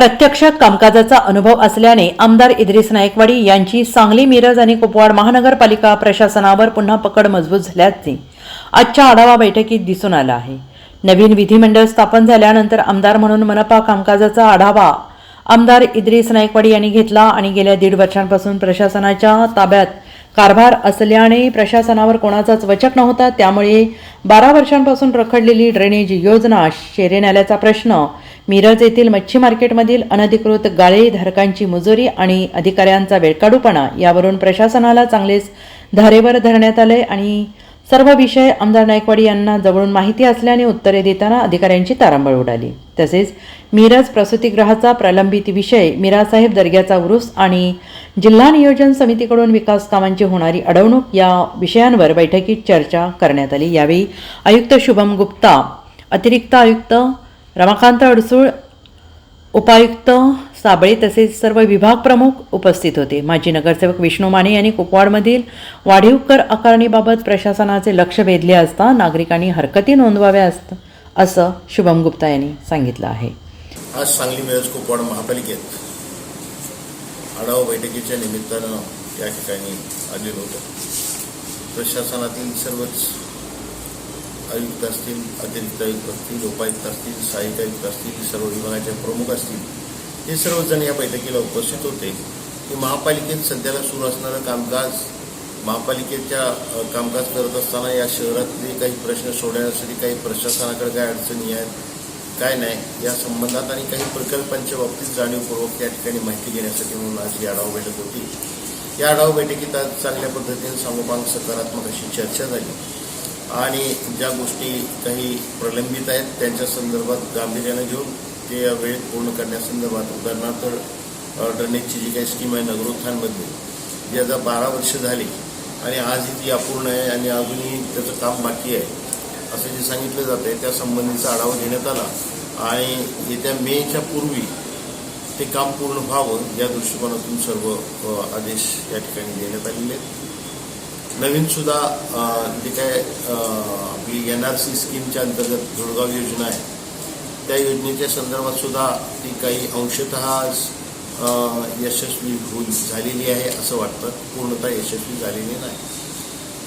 प्रत्यक्ष कामकाजाचा अनुभव असल्याने आमदार इद्रिस नायकवाडी यांची सांगली मिरज आणि कुपवाड महानगरपालिका प्रशासनावर पुन्हा पकड मजबूत झाल्याचे आजच्या आढावा बैठकीत दिसून आलं आहे. नवीन विधिमंडळ स्थापन झाल्यानंतर आमदार म्हणून मनपा कामकाजाचा आढावा आमदार इद्रिस नायकवाडी यांनी घेतला आणि गेल्या दीड वर्षांपासून प्रशासनाच्या ताब्यात कारभार असल्याने प्रशासनावर कोणाचाच वचक नव्हता त्यामुळे बारा वर्षांपासून रखडलेली ड्रेनेज योजना शेरे नाल्याचा प्रश्न मिरज येथील मच्छी मार्केटमधील अनधिकृत गाळे धारकांची मुजोरी आणि अधिकाऱ्यांचा वेळकाडूपणा यावरून प्रशासनाला चांगलेच धारेवर धरण्यात आले आणि सर्व विषय आमदार नायकवाडी यांना जवळून माहिती असल्याने उत्तरे देताना अधिकाऱ्यांची तारांबळ उडाली. तसेच मिरज प्रसूतीगृहाचा प्रलंबित विषय मिरासाहेब दर्ग्याचा उरूस आणि जिल्हा नियोजन समितीकडून विकास कामांची होणारी अडवणूक या विषयांवर बैठकीत चर्चा करण्यात आली. यावेळी आयुक्त शुभम गुप्ता अतिरिक्त आयुक्त रमाकांत अडसूळ उपायुक्त साबळे तसेच सर्व विभाग प्रमुख उपस्थित होते. माजी नगरसेवक विष्णू माने यांनी कुपवाडमधील वाढीव कर आकारणीबाबत प्रशासनाचे लक्ष वेधले असता नागरिकांनी हरकती नोंदवाव्या असत असं शुभम गुप्ता यांनी सांगितलं आहे. आज सांगली मिरज कुपवाड महापालिकेत आढावा बैठकीच्या निमित्तानं या ठिकाणी आलेलो होतो. प्रशासनातील सर्वच आयुक्त असतील अतिरिक्त आयुक्त असतील उपायुक्त असतील सहाय्यक आयुक्त असतील सर्व विभागाचे प्रमुख असतील. हे सर्वजण या बैठकीला उपस्थित होते. की महापालिकेत सध्याला सुरू असणारं कामकाज महापालिकेच्या कामकाज करत असताना या शहरातले काही प्रश्न सोडवण्यासाठी काही प्रशासनाकडे काय अडचणी आहेत काय नाही या संबंधात आणि काही प्रकल्पांच्या बाबतीत जाणीवपूर्वक या ठिकाणी माहिती घेण्यासाठी म्हणून आज ही आढावा बैठक होती. या आढावा बैठकीत आज चांगल्या पद्धतीने सामोपांग सकारात्मक अशी चर्चा झाली. आणि ज्या गोष्टी काही प्रलंबित आहेत त्यांच्या संदर्भात गांभीर्यानं घेऊन ते या वेळेत पूर्ण करण्यासंदर्भात उदाहरणार्थ ड्रेनेजची जी काही स्कीम आहे नगरोत्थानमधली जी आता बारा वर्ष झाली आणि आजही ती अपूर्ण आहे आणि अजूनही त्याचं काम बाकी आहे. असं जे सांगितलं जातं आहे त्या संबंधीचा आढावा घेण्यात आला आणि येत्या मेच्या पूर्वी ते काम पूर्ण व्हावं या दृष्टिकोनातून सर्व आदेश या ठिकाणी देण्यात आलेले आहेत. नवीन सुद्धा जे काय आपली एन आर सी स्कीमच्या अंतर्गत जोडगाव योजना आहे त्या योजनेच्या संदर्भात सुद्धा ती काही अंशतः यशस्वी होईल झालेली आहे असं वाटतं. पूर्णतः यशस्वी झालेली नाही.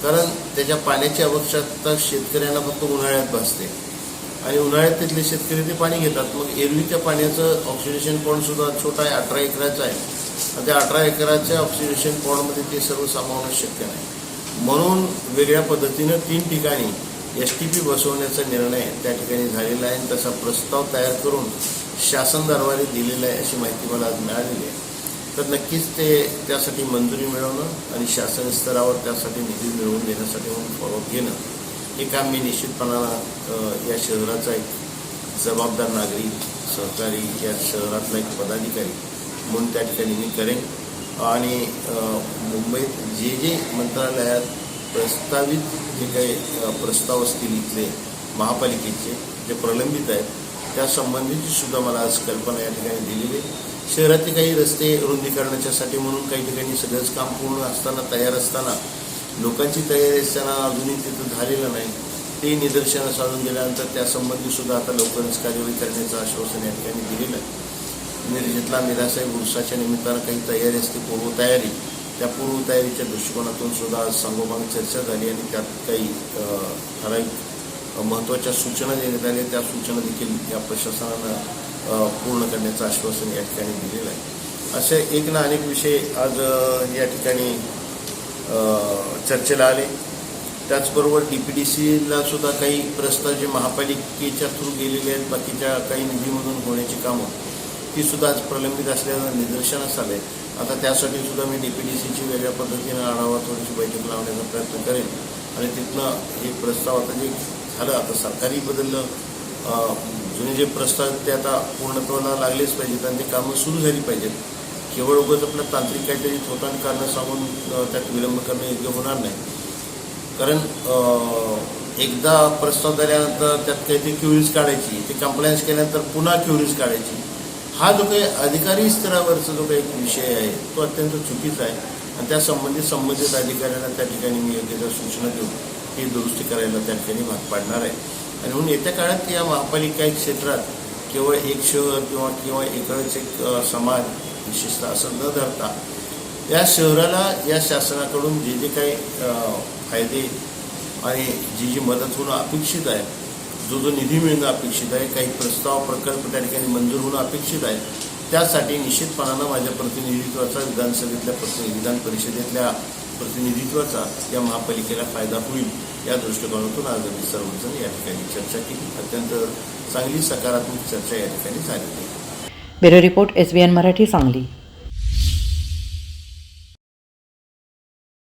कारण त्याच्या पाण्याची आवश्यकता शेतकऱ्यांना फक्त उन्हाळ्यात भासते. आणि उन्हाळ्यात तिथले शेतकरी ते पाणी घेतात. मग एरवीच्या पाण्याचं ऑक्सिडेशन पॉईंट सुद्धा छोटा आहे अठरा एकराचा आहे. आणि त्या अठरा एकराच्या ऑक्सिडेशन पॉईंटमध्ये ते सर्व सामावणं शक्य नाही. म्हणून वेगळ्या पद्धतीनं तीन ठिकाणी एस टी पी बसवण्याचा निर्णय त्या ठिकाणी झालेला आहे. आणि तसा प्रस्ताव तयार करून शासन दरबारी दिलेला आहे अशी माहिती मला आज मिळालेली आहे. तर नक्कीच ते त्यासाठी मंजुरी मिळवणं आणि शासन स्तरावर त्यासाठी निधी मिळवून देण्यासाठी म्हणून फॉलोअप घेणं हे काम मी निश्चितपणानं या शहराचा एक जबाबदार नागरिक सहकारी या शहरातला एक पदाधिकारी म्हणून त्या ठिकाणी मी करेन. आणि मुंबईत जे जे मंत्रालयात प्रस्तावित जे काही प्रस्ताव असतील इथले महापालिकेचे जे प्रलंबित आहेत त्या संबंधीची सुद्धा मला आज कल्पना या ठिकाणी दिलेली आहे. शहरातले काही रस्ते रुंदीकरणाच्यासाठी म्हणून काही ठिकाणी सगळंच काम पूर्ण असताना तयार असताना लोकांची तयारी असताना अजूनही तिथं झालेलं नाही ते निदर्शनं साधून गेल्यानंतर त्यासंबंधी सुद्धा आता लवकरच कार्यवाही करण्याचं आश्वासन या ठिकाणी दिलेलं आहे. मिरजेतला मिरासाहेब उर्साच्या निमित्तानं काही तयारी असते पूर्वतयारी त्या पूर्वतयारीच्या दृष्टिकोनातून सुद्धा आज सांगोपांग चर्चा झाली आणि त्यात काही ठराविक महत्त्वाच्या सूचना देण्यात आल्या. त्या सूचना देखील या प्रशासनानं पूर्ण करण्याचं आश्वासन या ठिकाणी दिलेलं आहे. असे एक ना अनेक विषय आज या ठिकाणी चर्चेला आले. त्याचबरोबर डी पी डी सीला सुद्धा काही प्रस्ताव जे महापालिकेच्या थ्रू गेलेले आहेत बाकीच्या काही निधीमधून होण्याची कामं ती सुद्धा आज प्रलंबित असल्याचं निदर्शनास आहे आता त्यासाठी सुद्धा मी डी पी डी सीची वेगळ्या पद्धतीनं आढावा थोडीशी बैठक लावण्याचा प्रयत्न करेन. आणि तिथनं हे प्रस्ताव आता जे झालं आता सरकारी बदललं. जुने जे प्रस्ताव ते आता पूर्णत्वाला लागलेच पाहिजेत आणि ते कामं सुरू झाली पाहिजेत. केवळ उगाच आपलं तांत्रिक काहीतरी थोतांड कारणं सांगून त्यात विलंब करणं योग्य होणार नाही. कारण एकदा प्रस्ताव झाल्यानंतर त्यात काहीतरी क्युरीज काढायची ते कम्प्लायन्स केल्यानंतर पुन्हा क्युरीज काढायची. हा जो काही अधिकारी स्तरावरचा जो काही विषय आहे तो अत्यंत चुकीचा आहे. आणि त्या संबंधित संबंधित अधिकाऱ्यांना त्या ठिकाणी मी योग्य त्या सूचना देऊन ही दुरुस्ती करायला त्या ठिकाणी भाग पाडणार आहे. आणि म्हणून येत्या काळात या महापालिका क्षेत्रात केवळ एक शहर किंवा किंवा एकच एक समाज विशेषतः असं न धरता या शहराला या शासनाकडून जे जे काही फायदे आणि जी जी मदत होणं अपेक्षित आहे जो जो निधी मिळणं अपेक्षित आहे काही प्रस्ताव प्रकल्प त्या ठिकाणी मंजूर होणं अपेक्षित आहे त्यासाठी निश्चितपणानं माझ्या प्रतिनिधित्वाचा विधानसभेतल्या प्रति विधान परिषदेतल्या प्रतिनिधित्वाचा या महापालिकेला फायदा होईल या दृष्टिकोनातून आज आम्ही सर्वजण या ठिकाणी चर्चा केली. अत्यंत चांगली सकारात्मक चर्चा या ठिकाणी झाली bureau report S B N Marathi Sangli.